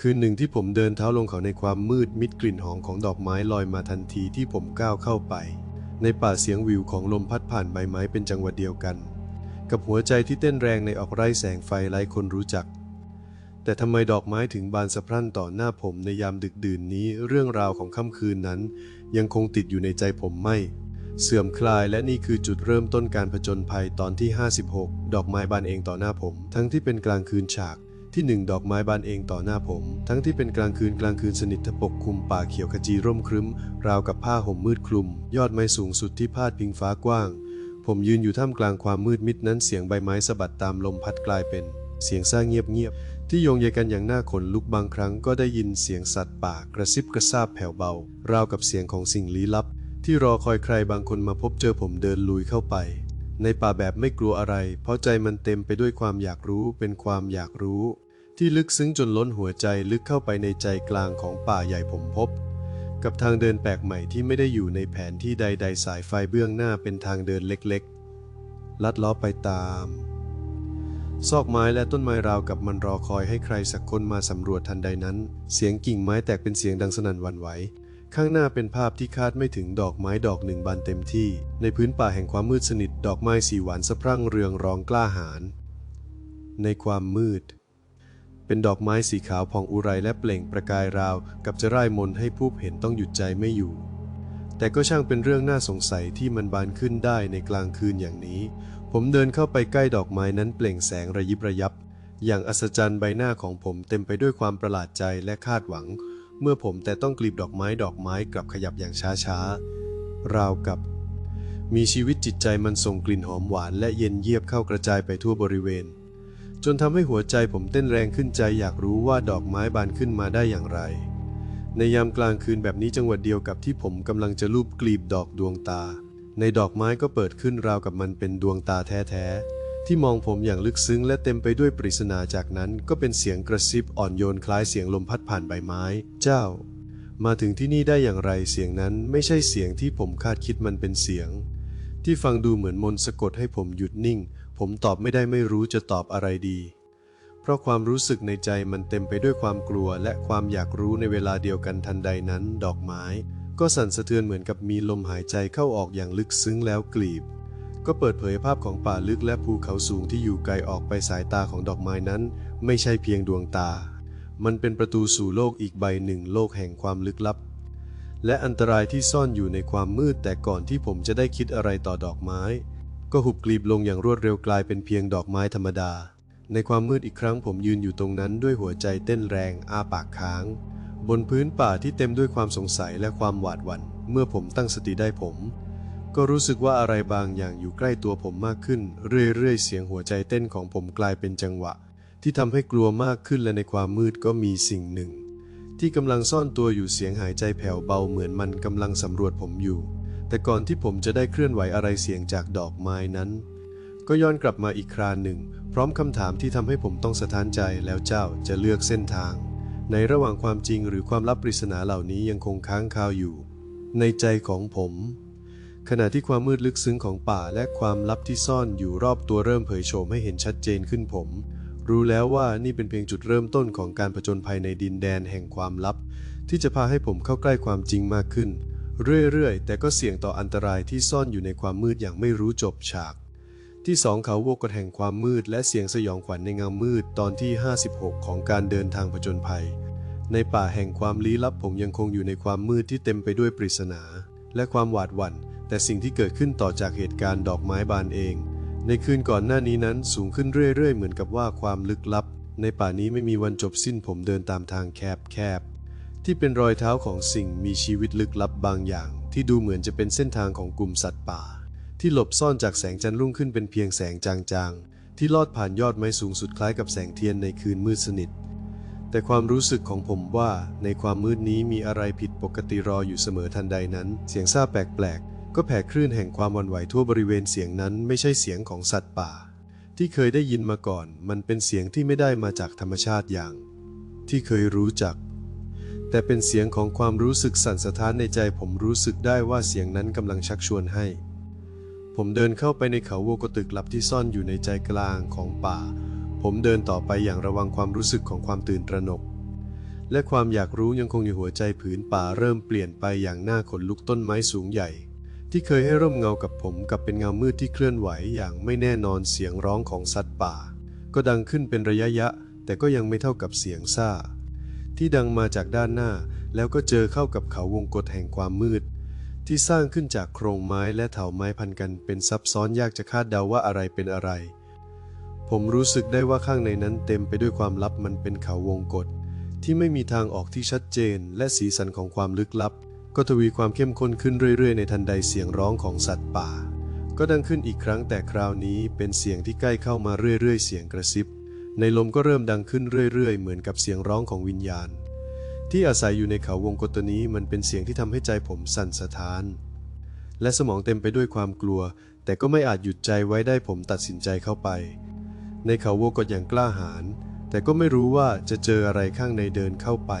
คืนหนึ่งที่ผมเดินเท้าลงเขาในความมืดมิดกลิ่นหอมของดอกไม้ลอยมาทันทีที่ผมก้าวเข้าไป ในป่าเสียงวิวของลมพัดผ่านใบไม้เป็นจังหวะเดียวกัน กับหัวใจที่เต้นแรงในออกไร่แสงไฟไร้คนรู้จัก แต่ทำไมดอกไม้ถึงบานสะพรั่นต่อหน้าผมในยามดึกดื่นนี้เรื่องราวของค่ำคืนนั้น ยังคงติดอยู่ในใจผมไม่ เสื่อมคลายและนี่คือจุดเริ่มต้นการผจญภัยตอนที่ 56 ดอกไม้บานเองต่อหน้าผม ทั้งที่เป็นกลางคืนฉาก ที่หนึ่งดอกไม้บานเองต่อหน้าผม ทั้งที่เป็นกลางคืนกลางคืนสนิททะปกคลุมป่าเขียวขจีร่มครึ้ม ราวกับผ้าห่มมืดคลุม ยอดไม้สูงสุดที่พาดพิงฟ้ากว้าง ผมยืนอยู่ท่ามกลางความมืดมิดนั้นเสียงใบไม้สะบัดตามลมพัดกลายเป็น เสียงซ่าเงียบๆที่โยงใยกันอย่างน่าขนลุกบางครั้งก็ได้ยินเสียงสัตว์ป่ากระซิบกระซาบแผ่วเบา ราวกับเสียงของสิ่งลี้ลับ ที่รอคอยใครบางคนมาพบเจอผมเดินลุยเข้าไป ในป่าแบบไม่กลัวอะไร เพราะใจมันเต็มไปด้วยความอยากรู้เป็นความอยากรู้ ที่ลึกซึ้งจนล้นหัวใจลึกเข้าไปในใจกลางของป่าใหญ่ผมพบ กับทางเดินแปลกใหม่ที่ไม่ได้อยู่ในแผนที่ใด ๆ สายไฟเบื้องหน้าเป็นทางเดินเล็กๆ ลัดล้อไปตาม ซอกไม้และต้นไม้ราวกับมันรอคอยให้ใครสักคนมาสำรวจทันใดนั้น เสียงกิ่งไม้แตกเป็นเสียงดังสนั่นวันไหวข้างหน้าเป็นภาพที่คาดไม่ถึงดอกไม้ดอกหนึ่งบานเต็มที่ ในพื้นป่าแห่งความมืดสนิทดอกไม้สีหวานสะพรั่งเรืองรองกล้าหาญในความมืด เป็นดอกไม้สีขาวผ่องอุไรและเปล่งประกายราว กับจะร่ายมนให้ผู้เห็นต้องหยุดใจไม่อยู่ แต่ก็ช่างเป็นเรื่องน่าสงสัยที่มันบานขึ้นได้ในกลางคืนอย่างนี้ ผมเดินเข้าไปใกล้ดอกไม้นั้นเปล่งแสงระยิบระยับ อย่างอัศจรรย์ใบหน้าของผมเต็มไปด้วยความประหลาดใจและคาดหวัง เมื่อผมแต่ต้องกลีบดอกไม้ดอกไม้กลับขยับอย่างช้าๆราวกับ มีชีวิตจิตใจมันส่งกลิ่นหอมหวานและเย็นเยียบเข้ากระจายไปทั่วบริเวณ จนทำให้หัวใจผมเต้นแรงขึ้นใจอยากรู้ว่าดอกไม้บานขึ้นมาได้อย่างไร ในยามกลางคืนแบบนี้จังหวะเดียวกับที่ผมกำลังจะลูบกลีบดอกดวงตา ในดอกไม้ก็เปิดขึ้นราวกับมันเป็นดวงตาแท้ๆที่มองผมอย่างลึกซึ้งและเต็มไปด้วยปริศนาจากนั้นก็เป็นเสียงกระซิบอ่อนโยนคล้ายเสียงลมพัดผ่านใบไม้ เจ้า มาถึงที่นี่ได้อย่างไรเสียงนั้นไม่ใช่เสียงที่ผมคาดคิดมันเป็นเสียง ที่ฟังดูเหมือนมนต์สะกดให้ผมหยุดนิ่ง ผมตอบไม่ได้ไม่รู้จะตอบอะไรดี เพราะความรู้สึกในใจมันเต็มไปด้วยความกลัวและความอยากรู้ในเวลาเดียวกันทันใดนั้น ดอกไม้ ก็สั่นสะเทือนเหมือนกับมีลมหายใจเข้าออกอย่างลึกซึ้งแล้วกลีบ ก็เปิดเผยภาพของป่าลึกและภูเขาสูงที่อยู่ไกลออกไปสายตาของดอกไม้นั้น ไม่ใช่เพียงดวงตา มันเป็นประตูสู่โลกอีกใบหนึ่งโลกแห่งความลึกลับ และอันตรายที่ซ่อนอยู่ในความมืดแต่ก่อนที่ผมจะได้คิดอะไรต่อดอกไม้ ก็หุบกลีบลงอย่างรวดเร็วกลายเป็นเพียงดอกไม้ธรรมดา ในความมืดอีกครั้งผมยืนอยู่ตรงนั้นด้วยหัวใจเต้นแรงอ้าปากค้าง บนพื้นป่าที่เต็มด้วยความสงสัยและความหวาดหวัน่นเมื่อผมตั้งสติได้ผม ก็รู้สึกว่าอะไรบางอย่างอยู่ใกล้ตัวผมมากขึ้น เรื่อยๆเสียงหัวใจเต้นของผมกลายเป็นจังหวะ ที่ทำให้กลัวมากขึ้นและในความมืดก็มีสิ่งหนึ่ง ที่กำลังซ่อนตัวอยู่เสียงหายใจแผ่วเบาเหมือนมันกำลังสำรวจผมอยู่ แต่ก่อนที่ผมจะได้เคลื่อนไหวอะไรเสียงจากดอกไม้นั้น ก็ย้อนกลับมาอีกคราหนึ่ง พร้อมคำถามที่ทำให้ผมต้องสะท้านใจแล้วเจ้าจะเลือกเส้นทาง ในระหว่างความจริงหรือความลับปริศนาเหล่านี้ยังคงค้างคาวอยู่ ในใจของผม ขณะที่ความมืดลึกซึ้งของป่าและความลับที่ซ่อนอยู่รอบตัวเริ่มเผยโฉมให้เห็นชัดเจนขึ้นผม รู้แล้วว่านี่เป็นเพียงจุดเริ่มต้นของการผจญภัยในดินแดนแห่งความลับ ที่จะพาให้ผมเข้าใกล้ความจริงมากขึ้น เรื่อยๆ แต่ก็เสี่ยงต่ออันตรายที่ซ่อนอยู่ในความมืดอย่างไม่รู้จบฉาก ที่สองเขาวกฎแห่งความมืด และเสียงสยองขวัญในเงามืดตอนที่ 56 ของการเดินทางผจญภัย ในป่าแห่งความลี้ลับผมยังคงอยู่ในความมืดที่เต็มไปด้วยปริศนา และความหวาดหวัน่น แต่สิ่งที่เกิดขึ้นต่อจากเหตุการณ์ดอกไม้บานเอง ในคืนก่อนหน้านี้นั้นสูงขึ้นเรื่อยๆ เหมือนกับว่าความลึกลับ ในป่านี้ไม่มีวันจบสิ้นผมเดินตามทางแคบๆที่เป็นรอยเท้าของสิ่งมีชีวิตลึกลับบางอย่าง ที่ดูเหมือนจะเป็นเส้นทางของกลุ่มสัตว์ป่า ที่หลบซ่อนจากแสงจันทร์รุ่งขึ้นเป็นเพียงแสงจางๆ ที่ลอดผ่านยอดไม้สูงสุดคล้ายกับแสงเทียนในคืนมืดสนิท แต่ความรู้สึกของผมว่าในความมืดนี้มีอะไรผิดปกติรออยู่เสมอทันใดนั้น เสียงซาแปลกๆ ก็แผ่คลื่นแห่งความวันไหวทั่วบริเวณเสียงนั้นไม่ใช่เสียงของสัตว์ป่า ที่เคยได้ยินมาก่อน มันเป็นเสียงที่ไม่ได้มาจากธรรมชาติอย่าง ที่เคยรู้จัก แต่เป็นเสียงของความรู้สึกสั่นสะท้านในใจผมรู้สึกได้ว่าเสียงนั้นกำลังชักชวนให้ ผมเดินเข้าไปในเขาโวกตึกลับที่ซ่อนอยู่ในใจกลางของป่า ผมเดินต่อไปอย่างระวังความรู้สึกของความตื่นตระหนกและความอยากรู้ยังคงอยู่หัวใจผืนป่าเริ่มเปลี่ยนไปอย่างน่าขนลุกต้นไม้สูงใหญ่ ที่เคยให้ร่มเงากับผมกับเป็นเงามืดที่เคลื่อนไหวอย่างไม่แน่นอนเสียงร้องของสัตว์ป่า ก็ดังขึ้นเป็นระยะยะ แต่ก็ยังไม่เท่ากับเสียงซ่า ที่ดังมาจากด้านหน้าแล้วก็เจอเข้ากับเขาวงกฏแห่งความมืด ที่สร้างขึ้นจากโครงไม้และเถาไม้พันกันเป็นซับซ้อนยากจะคาดเดาว่าอะไรเป็นอะไร ผมรู้สึกได้ว่าข้างในนั้นเต็มไปด้วยความลับมันเป็นเขาวงกฏที่ไม่มีทางออกที่ชัดเจน และสีสันของความลึกลับ ก็ทวีความเข้มข้นขึ้นเรื่อยๆ ในทันใดเสียงร้องของสัตว์ป่า ก็ดังขึ้นอีกครั้งแต่คราวนี้เป็นเสียงที่ใกล้เข้ามาเรื่อยๆ เสียงกระซิบ ในลมก็เริ่มดังขึ้นเรื่อยๆ เหมือนกับเสียงร้องของวิญญาณ ที่อาศัยอยู่ในเขาวงกตนี้มันเป็นเสียงที่ทำให้ใจผมสั่นสะท้าน และสมองเต็มไปด้วยความกลัว แต่ก็ไม่อาจหยุดใจไว้ได้ผมตัดสินใจเข้าไป ในเขาวงกฏอย่างกล้าหาญแต่ก็ไม่รู้ว่าจะเจออะไรข้างในเดินเข้าไป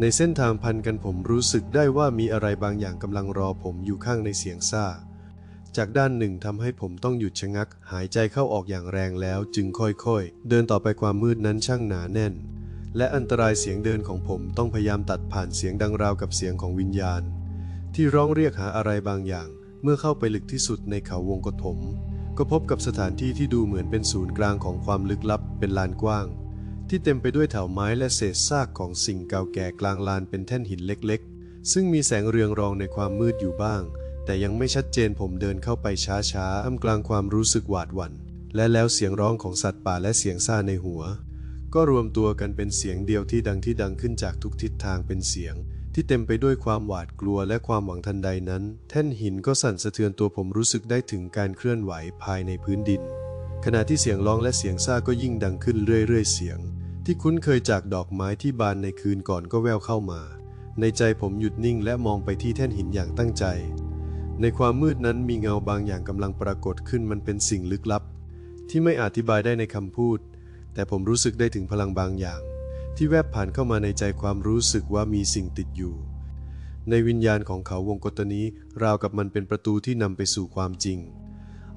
ในเส้นทางพันกันผมรู้สึกได้ว่ามีอะไรบางอย่างกำลังรอผมอยู่ข้างในเสียงซ่า จากด้านหนึ่งทำให้ผมต้องหยุดชะงัก หายใจเข้าออกอย่างแรงแล้วจึงค่อยๆ เดินต่อไปความมืดนั้นช่างหนาแน่น และอันตรายเสียงเดินของผมต้องพยายามตัดผ่านเสียงดังราวกับเสียงของวิญญาณ ที่ร้องเรียกหาอะไรบางอย่าง เมื่อเข้าไปลึกที่สุดในเขาวงกฏผมก็พบกับสถานที่ที่ดูเหมือนเป็นศูนย์กลางของความลึกลับเป็นลานกว้าง ที่เต็มไปด้วยเถาไม้และเศษซากของสิ่งเก่าแก่กลางลานเป็นแท่นหินเล็กๆ ซึ่งมีแสงเรืองรองในความมืดอยู่บ้าง แต่ยังไม่ชัดเจนผมเดินเข้าไปช้าๆท่ามกลางความรู้สึกหวาดหวัน่น และแล้วเสียงร้องของสัตว์ป่าและเสียงซ่าในหัว ก็รวมตัวกันเป็นเสียงเดียวที่ดังที่ดังขึ้นจากทุกทิศทางเป็นเสียง ที่เต็มไปด้วยความหวาดกลัวและความหวังทันใดนั้น แท่นหินก็สั่นสะเทือนตัวผมรู้สึกได้ถึงการเคลื่อนไหวภายในพื้นดิน ขณะที่เสียงร้องและเสียงซ่าก็ยิ่งดังขึ้นเรื่อยๆ เสียง ที่คุ้นเคยจากดอกไม้ที่บานในคืนก่อนก็แววเข้ามา ในใจผมหยุดนิ่งและมองไปที่แท่นหินอย่างตั้งใจ ในความมืดนั้นมีเงาบางอย่างกำลังปรากฏขึ้นมันเป็นสิ่งลึกลับ ที่ไม่อธิบายได้ในคำพูด แต่ผมรู้สึกได้ถึงพลังบางอย่าง ที่แวบผ่านเข้ามาในใจความรู้สึกว่ามีสิ่งติดอยู่ ในวิญญาณของเขาวงกตนี้ราวกับมันเป็นประตูที่นำไปสู่ความจริง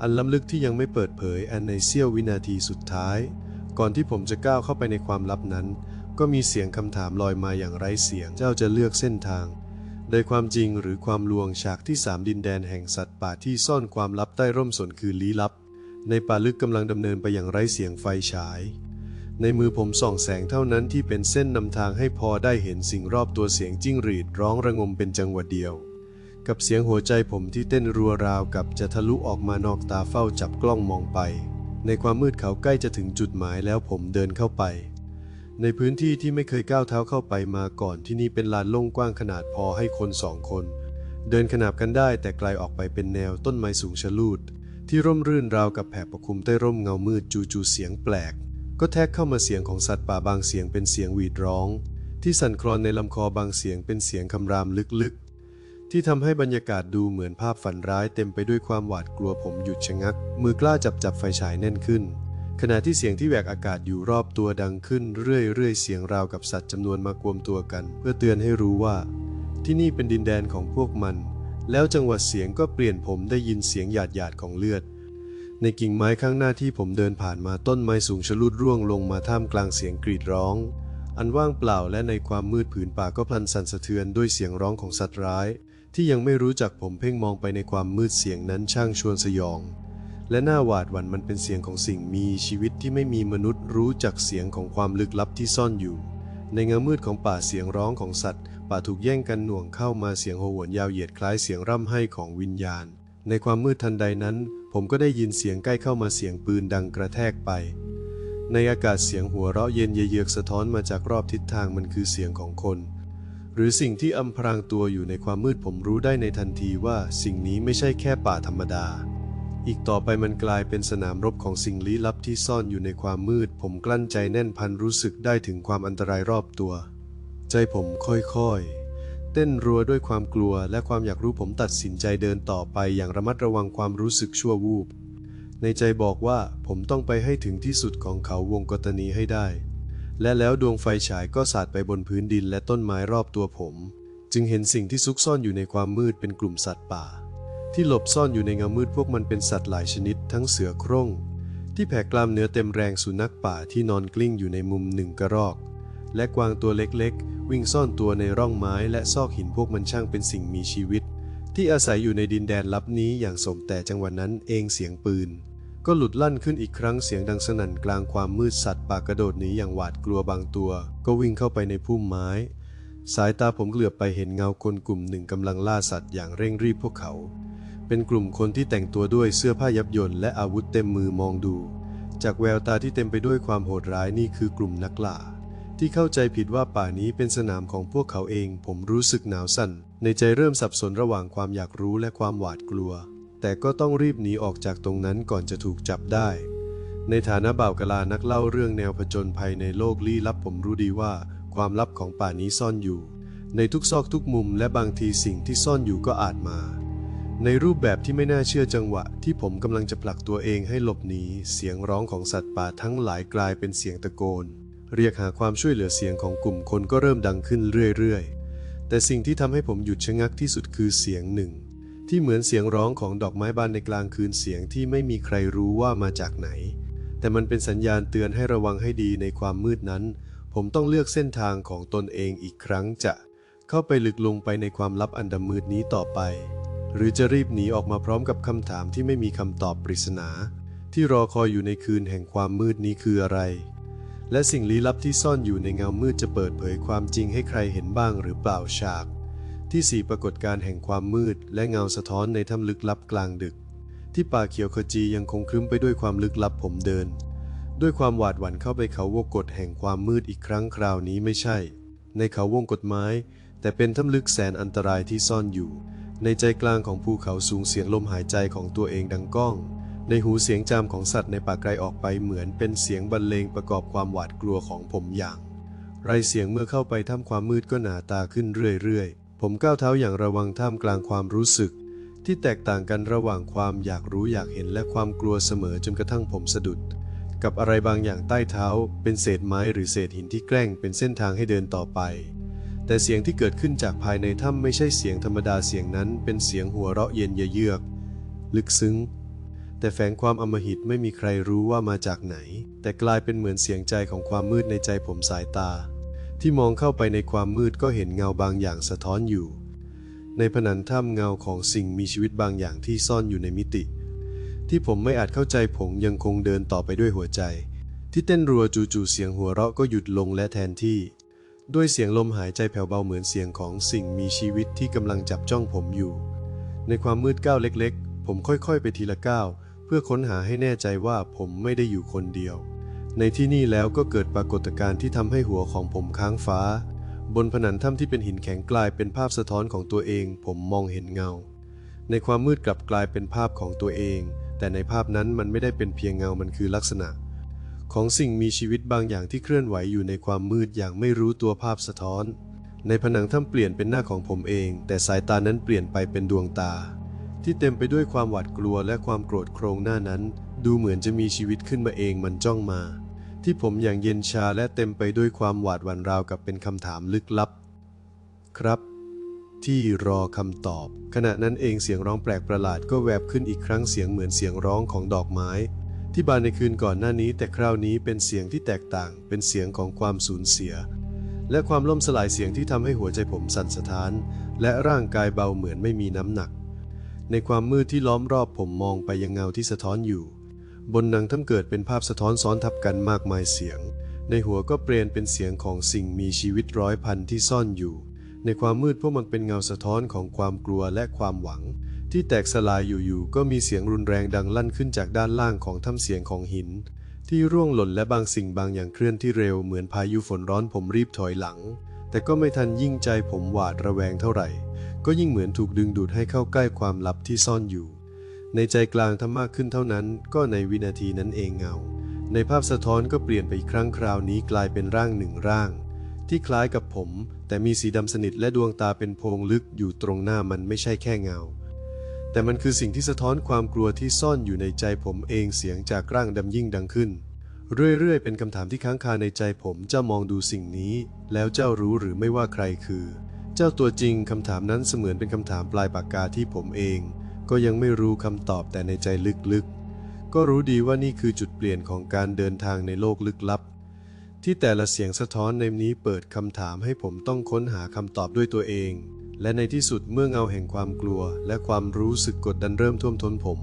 อันล้ำลึกที่ยังไม่เปิดเผยอันในเสี้ยววินาทีสุดท้าย ก่อนที่ผมจะก้าวเข้าไปในความลับนั้น ก็มีเสียงคำถามลอยมาอย่างไร้เสียง เจ้าจะเลือกเส้นทาง โดยความจริงหรือความลวงฉากที่สามดินแดนแห่งสัตว์ป่าที่ซ่อนความลับใต้ร่มสนคือลี้ลับ ในป่าลึกกำลังดำเนินไปอย่างไร้เสียงไฟฉาย ในมือผมส่องแสงเท่านั้นที่เป็นเส้นนำทางให้พอได้เห็นสิ่งรอบตัวเสียงจิ้งหรีดร้องระงมเป็นจังหวะเดียวกับเสียงหัวใจผมที่เต้นรัวราวกับจะทะลุออกมานอกตาเฝ้าจับกล้องมองไป ในความมืดเขาใกล้จะถึงจุดหมายแล้วผมเดินเข้าไป ในพื้นที่ที่ไม่เคยก้าวเท้าเข้าไปมาก่อนที่นี่เป็นลานโล่งกว้างขนาดพอให้คนสองคน เดินขนาบกันได้แต่ไกลออกไปเป็นแนวต้นไม้สูงชะลูด ที่ร่มรื่นราวกับแผ่ปกคลุมใต้ร่มเงามืดจู่ๆเสียงแปลก ก็แทรกเข้ามาเสียงของสัตว์ป่าบางเสียงเป็นเสียงหวีดร้อง ที่สั่นคลอนในลำคอบางเสียงเป็นเสียงคำรามลึกๆ ที่ทำให้บรรยากาศดูเหมือนภาพฝันร้ายเต็มไปด้วยความหวาดกลัวผมหยุดชะงัก มือกล้าจับจับไฟฉายแน่นขึ้น ขณะที่เสียงที่แหวกอากาศอยู่รอบตัวดังขึ้นเรื่อยๆ เสียงราวกับสัตว์จำนวนมากวมตัวกัน เพื่อเตือนให้รู้ว่า ที่นี่เป็นดินแดนของพวกมัน แล้วจังหวะเสียงก็เปลี่ยนผมได้ยินเสียงหยาดหยาดของเลือด ในกิ่งไม้ข้างหน้าที่ผมเดินผ่านมาต้นไม้สูงชะลูดร่วงลงมาท่ามกลางเสียงกรีดร้องอันว่างเปล่าและในความมืดผืนป่าก็พลันสั่นสะเทือนด้วยเสียงร้องของสัตว์ร้าย ที่ยังไม่รู้จักผมเพ่งมองไปในความมืดเสียงนั้นช่างชวนสยอง และหน้าหวาดหวั่นมันเป็นเสียงของสิ่งมีชีวิตที่ไม่มีมนุษย์รู้จักเสียงของความลึกลับที่ซ่อนอยู่ ในเงามืดของป่าเสียงร้องของสัตว์ ป่าถูกแย่งกันหน่วงเข้ามาเสียงโหวนยาวเหยียดคล้ายเสียงร่ำไห้ของวิญญาณ ในความมืดทันใดนั้น ผมก็ได้ยินเสียงใกล้เข้ามาเสียงปืนดังกระแทกไป ในอากาศเสียงหัวเราะเย็นเยือกสะท้อนมาจากรอบทิศทางมันคือเสียงของคน หรือสิ่งที่อำพรางตัวอยู่ในความมืดผมรู้ได้ในทันทีว่าสิ่งนี้ไม่ใช่แค่ป่าธรรมดา อีกต่อไปมันกลายเป็นสนามรบของสิ่งลี้ลับที่ซ่อนอยู่ในความมืด ผมกลั้นใจแน่นพันรู้สึกได้ถึงความอันตรายรอบตัว ใจผมค่อยๆ เต้นรัวด้วยความกลัวและความอยากรู้ผมตัดสินใจเดินต่อไปอย่างระมัดระวังความรู้สึกชั่ววูบในใจบอกว่าผมต้องไปให้ถึงที่สุดของเขาวงกตนีให้ได้ และแล้วดวงไฟฉายก็สาดไปบนพื้นดินและต้นไม้รอบตัวผม จึงเห็นสิ่งที่ซุกซ่อนอยู่ในความมืดเป็นกลุ่มสัตว์ป่า ที่หลบซ่อนอยู่ในเงามืดพวกมันเป็นสัตว์หลายชนิด ทั้งเสือโคร่ง ที่แผ่กล้ามเนื้อเต็มแรงสุนัขป่าที่นอนกลิ้งอยู่ในมุมหนึ่งกระรอก และกวางตัวเล็กๆ วิ่งซ่อนตัวในร่องไม้และซอกหินพวกมันช่างเป็นสิ่งมีชีวิต ที่อาศัยอยู่ในดินแดนลับนี้อย่างสมแต่จังหวะนั้นเองเสียงปืน ก็หลุดลั่นขึ้นอีกครั้งเสียงดังสนั่นกลางความมืดสัตว์ป่ากระโดดหนีอย่างหวาดกลัวบางตัว ก็วิ่งเข้าไปในพุ่มไม้ สายตาผมเหลือบไปเห็นเงาคนกลุ่มหนึ่งกำลังล่าสัตว์อย่างเร่งรีบพวกเขา เป็นกลุ่มคนที่แต่งตัวด้วยเสื้อผ้ายับยนต์และอาวุธเต็มมือมองดู จากแววตาที่เต็มไปด้วยความโหดร้ายนี่คือกลุ่มนักล่า ที่เข้าใจผิดว่าป่านี้เป็นสนามของพวกเขาเอง ผมรู้สึกหนาวสั่นในใจเริ่มสับสนระหว่างความอยากรู้และความหวาดกลัว แต่ก็ต้องรีบหนีออกจากตรงนั้นก่อนจะถูกจับได้ ในฐานะบ่าวกะลานักเล่าเรื่องแนวผจญภัยในโลกลี้ลับผมรู้ดีว่า ความลับของป่านี้ซ่อนอยู่ ในทุกซอกทุกมุมและบางทีสิ่งที่ซ่อนอยู่ก็อาจมา ในรูปแบบที่ไม่น่าเชื่อจังหวะ ที่ผมกำลังจะผลักตัวเองให้หลบหนีเสียงร้องของสัตว์ป่าทั้งหลายกลายเป็นเสียงตะโกน เรียกหาความช่วยเหลือเสียงของกลุ่มคนก็เริ่มดังขึ้นเรื่อยๆแต่สิ่งที่ทำให้ผมหยุดชะงักที่สุดคือเสียงหนึ่ง ที่เหมือนเสียงร้องของดอกไม้บานในกลางคืนเสียงที่ไม่มีใครรู้ว่ามาจากไหน แต่มันเป็นสัญญาณเตือนให้ระวังให้ดีในความมืดนั้น ผมต้องเลือกเส้นทางของตนเองอีกครั้งจะเข้าไปลึกลงไปในความลับอันดำมืดนี้ต่อไป หรือจะรีบหนีออกมาพร้อมกับคำถามที่ไม่มีคำตอบปริศนา ที่รอคอยอยู่ในคืนแห่งความมืดนี้คืออะไร และสิ่งลี้ลับที่ซ่อนอยู่ในเงามืดจะเปิดเผยความจริงให้ใครเห็นบ้างหรือเปล่าฉาก ที่สี่ปรากฏการ์แห่งความมืด และเงาสะท้อนในถ้ำลึกลับกลางดึก ที่ป่าเขียวขจียังคงครึ้มไปด้วยความลึกลับผมเดิน ด้วยความหวาดหวั่นเข้าไปเขาวงกฏแห่งความมืดอีกครั้งคราวนี้ไม่ใช่ ในเขาวงกฏไม้ แต่เป็นถ้ำลึกแสนอันตรายที่ซ่อนอยู่ ในใจกลางของภูเขาสูงเสียงลมหายใจของตัวเองดังก้อง ในหูเสียงจามของสัตว์ในป่าไกลออกไปเหมือนเป็นเสียงบรรเลงประกอบความหวาดกลัวของผมอย่าง ไรเสียงเมื่อเข้าไปท่ามความมืดก็หนาตาขึ้นเรื่อยๆ ผมก้าวเท้าอย่างระวังท่ามกลางความรู้สึก ที่แตกต่างกันระหว่างความอยากรู้อยากเห็นและความกลัวเสมอจนกระทั่งผมสะดุด กับอะไรบางอย่างใต้เท้า เป็นเศษไม้หรือเศษหินที่แกล้งเป็นเส้นทางให้เดินต่อไป แต่เสียงที่เกิดขึ้นจากภายในถ้ำไม่ใช่เสียงธรรมดาเสียงนั้น เป็นเสียงหัวเราะเย็นเยือก ลึกซึ้ง แต่แฝงความอมหิตไม่มีใครรู้ว่ามาจากไหน แต่กลายเป็นเหมือนเสียงใจของความมืดในใจผมสายตา ที่มองเข้าไปในความมืดก็เห็นเงาบางอย่างสะท้อนอยู่ ในผนังถ้ำเงาของสิ่งมีชีวิตบางอย่างที่ซ่อนอยู่ในมิติ ที่ผมไม่อาจเข้าใจผมยังคงเดินต่อไปด้วยหัวใจ ที่เต้นรัวจู่ๆเสียงหัวเราะก็หยุดลงและแทนที่ ด้วยเสียงลมหายใจแผ่วเบาเหมือนเสียงของสิ่งมีชีวิตที่กำลังจับจ้องผมอยู่ ในความมืดก้าวเล็ก ๆ ผมค่อยๆ ไปทีละก้าวเพื่อค้นหาให้แน่ใจว่าผมไม่ได้อยู่คนเดียว ในที่นี่แล้วก็เกิดปรากฏการณ์ที่ทำให้หัวของผมค้างฟ้า บนผนังถ้ำที่เป็นหินแข็งกลายเป็นภาพสะท้อนของตัวเอง ผมมองเห็นเงา ในความมืดกลับกลายเป็นภาพของตัวเอง แต่ในภาพนั้นมันไม่ได้เป็นเพียงเงามันคือลักษณะ ของสิ่งมีชีวิตบางอย่างที่เคลื่อนไหวอยู่ในความมืดอย่างไม่รู้ตัวภาพสะท้อน ในผนังถ้ำเปลี่ยนเป็นหน้าของผมเอง แต่สายตานั้นเปลี่ยนไปเป็นดวงตา ที่เต็มไปด้วยความหวาดกลัวและความโกรธโครงหน้านั้น ดูเหมือนจะมีชีวิตขึ้นมาเองมันจ้องมา ที่ผมอย่างเย็นชาและเต็มไปด้วยความหวาดหวั่นราวกับเป็นคำถามลึกลับ ครับ ที่รอคำตอบ ขณะนั้นเองเสียงร้องแปลกประหลาดก็แวบขึ้นอีกครั้งเสียงเหมือนเสียงร้องของดอกไม้ ที่บานในคืนก่อนหน้านี้ แต่คราวนี้เป็นเสียงที่แตกต่าง เป็นเสียงของความสูญเสีย และความล่มสลายเสียงที่ทำให้หัวใจผมสั่นสะท้าน และร่างกายเบาเหมือนไม่มีน้ำหนักในความมืดที่ล้อมรอบผมมองไปยังเงาที่สะท้อนอยู่ บนหนังถ้ำเกิดเป็นภาพสะท้อนซ้อนทับกันมากมายเสียง ในหัวก็เปลี่ยนเป็นเสียงของสิ่งมีชีวิตร้อยพันที่ซ่อนอยู่ ในความมืดพวกมันเป็นเงาสะท้อนของความกลัวและความหวัง ที่แตกสลายอยู่ๆก็มีเสียงรุนแรงดังลั่นขึ้นจากด้านล่างของถ้ำเสียงของหิน ที่ร่วงหล่นและบางสิ่งบางอย่างเคลื่อนที่เร็วเหมือนพายุฝนร้อนผมรีบถอยหลัง แต่ก็ไม่ทันยิ่งใจผมหวาดระแวงเท่าไหร่ ก็ยิ่งเหมือนถูกดึงดูดให้เข้าใกล้ความลับที่ซ่อนอยู่ ในใจกลางทำมากขึ้นเท่านั้น ก็ในวินาทีนั้นเองเงา ในภาพสะท้อนก็เปลี่ยนไปอีกครั้งคราวนี้กลายเป็นร่างหนึ่งร่าง ที่คล้ายกับผม แต่มีสีดำสนิทและดวงตาเป็นโพรงลึกอยู่ตรงหน้ามันไม่ใช่แค่เงา แต่มันคือสิ่งที่สะท้อนความกลัวที่ซ่อนอยู่ในใจผมเองเสียงจากร่างดำยิ่งดังขึ้น เรื่อยๆ เป็นคำถามที่ค้างคาในใจผมเจ้ามองดูสิ่งนี้ แล้วเจ้ารู้หรือไม่ว่าใครคือ เจ้าตัวจริงคำถามนั้นเสมือนเป็นคำถามปลายปากกาที่ผมเอง ก็ยังไม่รู้คำตอบแต่ในใจลึกๆ ก็รู้ดีว่านี่คือจุดเปลี่ยนของการเดินทางในโลกลึกลับ ที่แต่ละเสียงสะท้อนในนี้เปิดคำถามให้ผมต้องค้นหาคำตอบด้วยตัวเอง และในที่สุดเมื่อเงาแห่งความกลัว และความรู้สึกกดดันเริ่มท่วมท้นผม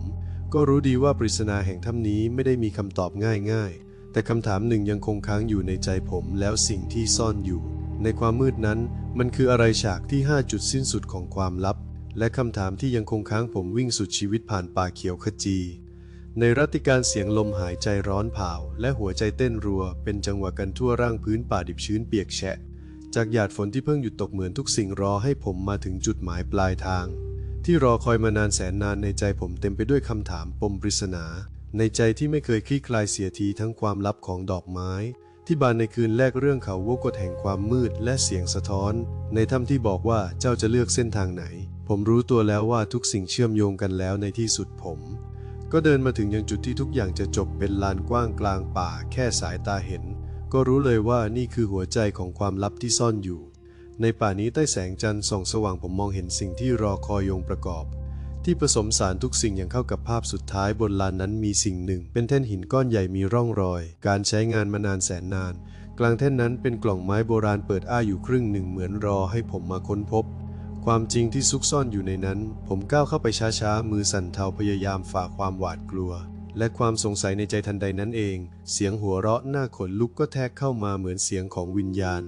ก็รู้ดีว่าปริศนาแห่งถ้ำนี้ไม่ได้มีคำตอบง่ายๆ แต่คำถามหนึ่งยังคงค้างอยู่ในใจผมแล้วสิ่งที่ซ่อนอยู่ ในความมืดนั้นมันคืออะไรฉากที่5จุดสิ้นสุดของความลับ และคำถามที่ยังคงค้างผมวิ่งสุดชีวิตผ่านป่าเขียวขจี ในรัติการเสียงลมหายใจร้อนเผาและหัวใจเต้นรัว เป็นจังหวะกันทั่วร่างพื้นป่าดิบชื้นเปียกแฉะ จากหยาดฝนที่เพิ่งหยุดตกเหมือนทุกสิ่งรอให้ผมมาถึงจุดหมายปลายทาง ที่รอคอยมานานแสนนานในใจผมเต็มไปด้วยคำถามปมปริศนา ในใจที่ไม่เคยคลี่คลายเสียทีทั้งความลับของดอกไม้ที่บานในคืนแรกเรื่องเขาวกกฎแห่งความมืดและเสียงสะท้อน ในถ้ำที่บอกว่าเจ้าจะเลือกเส้นทางไหน ผมรู้ตัวแล้วว่าทุกสิ่งเชื่อมโยงกันแล้วในที่สุดผม ก็เดินมาถึงยังจุดที่ทุกอย่างจะจบเป็นลานกว้างกลางป่า แค่สายตาเห็น ก็รู้เลยว่านี่คือหัวใจของความลับที่ซ่อนอยู่ ในป่านี้ใต้แสงจันทร์ส่องสว่างผมมองเห็นสิ่งที่รอคอยองประกอบ ที่ผสมสารทุกสิ่งอย่างเข้ากับภาพสุดท้ายบนลานนั้นมีสิ่งหนึ่ง เป็นแท่นหินก้อนใหญ่มีร่องรอย การใช้งานมานานแสนนาน กลางแท่นนั้นเป็นกล่องไม้โบราณเปิดอ้าอยู่ครึ่งหนึ่งเหมือนรอให้ผมมาค้นพบ ความจริงที่ซุกซ่อนอยู่ในนั้น ผมก้าวเข้าไปช้าๆ มือสั่นเทาพยายามฝ่าความหวาดกลัว และความสงสัยในใจทันใดนั้นเอง เสียงหัวเราะหน้าขนลุกก็แทรกเข้ามาเหมือนเสียงของวิญญาณ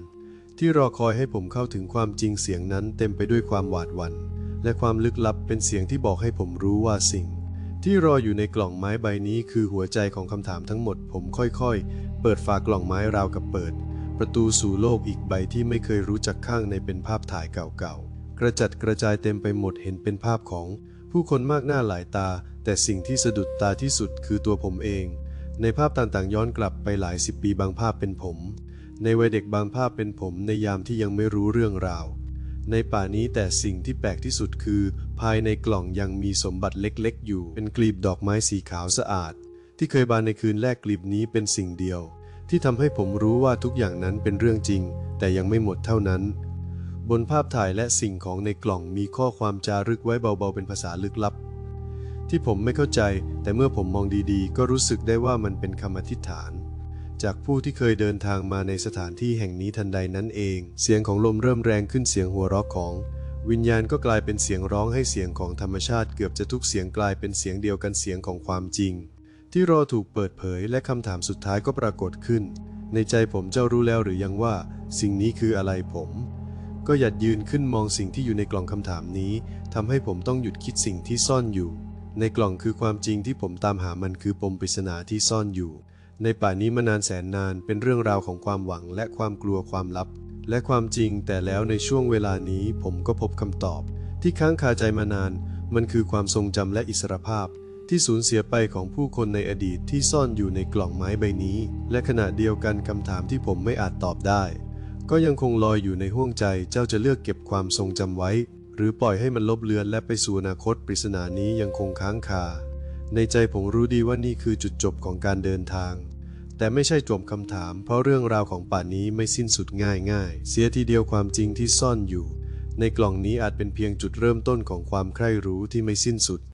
ที่รอคอยให้ผมเข้าถึงความจริงเสียงนั้นเต็มไปด้วยความหวาดหวัน่นและความลึกลับเป็นเสียงที่บอกให้ผมรู้ว่าสิ่ง ที่รออยู่ในกล่องไม้ใบนี้คือหัวใจของคำถามทั้งหมด ผมค่อยๆ เปิดฝากล่องไม้ราวกับเปิด ประตูสู่โลกอีกใบที่ไม่เคยรู้จักข้างในเป็นภาพถ่ายเก่าๆ กระจัดกระจายเต็มไปหมดเห็นเป็นภาพของ ผู้คนมากหน้าหลายตา แต่สิ่งที่สะดุดตาที่สุดคือตัวผมเอง ในภาพต่างๆย้อนกลับไปหลายสิบปีบางภาพเป็นผม ในวัยเด็กบางภาพเป็นผมในยามที่ยังไม่รู้เรื่องราว ในป่านี้แต่สิ่งที่แปลกที่สุดคือ ภายในกล่องยังมีสมบัติเล็กๆ อยู่ เป็นกลีบดอกไม้สีขาวสะอาด ที่เคยบานในคืนแรกกลีบนี้เป็นสิ่งเดียว ที่ทำให้ผมรู้ว่าทุกอย่างนั้นเป็นเรื่องจริง แต่ยังไม่หมดเท่านั้น บนภาพถ่ายและสิ่งของในกล่องมีข้อความจารึกไว้เบาๆเป็นภาษาลึกลับ ที่ผมไม่เข้าใจ แต่เมื่อผมมองดีๆ ก็รู้สึกได้ว่ามันเป็นคำอธิษฐาน จากผู้ที่เคยเดินทางมาในสถานที่แห่งนี้ทันใดนั้นเอง เสียงของลมเริ่มแรงขึ้นเสียงหัวเราะของ วิญญาณก็กลายเป็นเสียงร้องให้เสียงของธรรมชาติเกือบจะทุกเสียงกลายเป็นเสียงเดียวกันเสียงของความจริง ที่รอถูกเปิดเผยและคำถามสุดท้ายก็ปรากฏขึ้น ในใจผมเจ้ารู้แล้วหรือยังว่า สิ่งนี้คืออะไรผม ก็หยัดยืนขึ้นมองสิ่งที่อยู่ในกล่องคำถามนี้ทำให้ผมต้องหยุดคิดสิ่งที่ซ่อนอยู่ ในกล่องคือความจริงที่ผมตามหามันคือปมปริศนาที่ซ่อนอยู่ ในป่านี้มานานแสนนานเป็นเรื่องราวของความหวังและความกลัวความลับ และความจริงแต่แล้วในช่วงเวลานี้ผมก็พบคำตอบ ที่ค้างคาใจมานาน มันคือความทรงจำและอิสรภาพ ที่สูญเสียไปของผู้คนในอดีตที่ซ่อนอยู่ในกล่องไม้ใบนี้ และขณะเดียวกันคำถามที่ผมไม่อาจตอบได้ ก็ยังคงลอยอยู่ในห้วงใจเจ้าจะเลือกเก็บความทรงจำไว้ หรือปล่อยให้มันลบเลือนและไปสู่อนาคตปริศนานี้ยังคงค้างคา ในใจผมรู้ดีว่านี่คือจุดจบของการเดินทาง แต่ไม่ใช่จบคำถาม เพราะเรื่องราวของป่านนี้ไม่สิ้นสุดง่ายๆเสียทีเดียวความจริงที่ซ่อนอยู่ ในกล่องนี้อาจเป็นเพียงจุดเริ่มต้นของความใคร่รู้ที่ไม่สิ้นสุด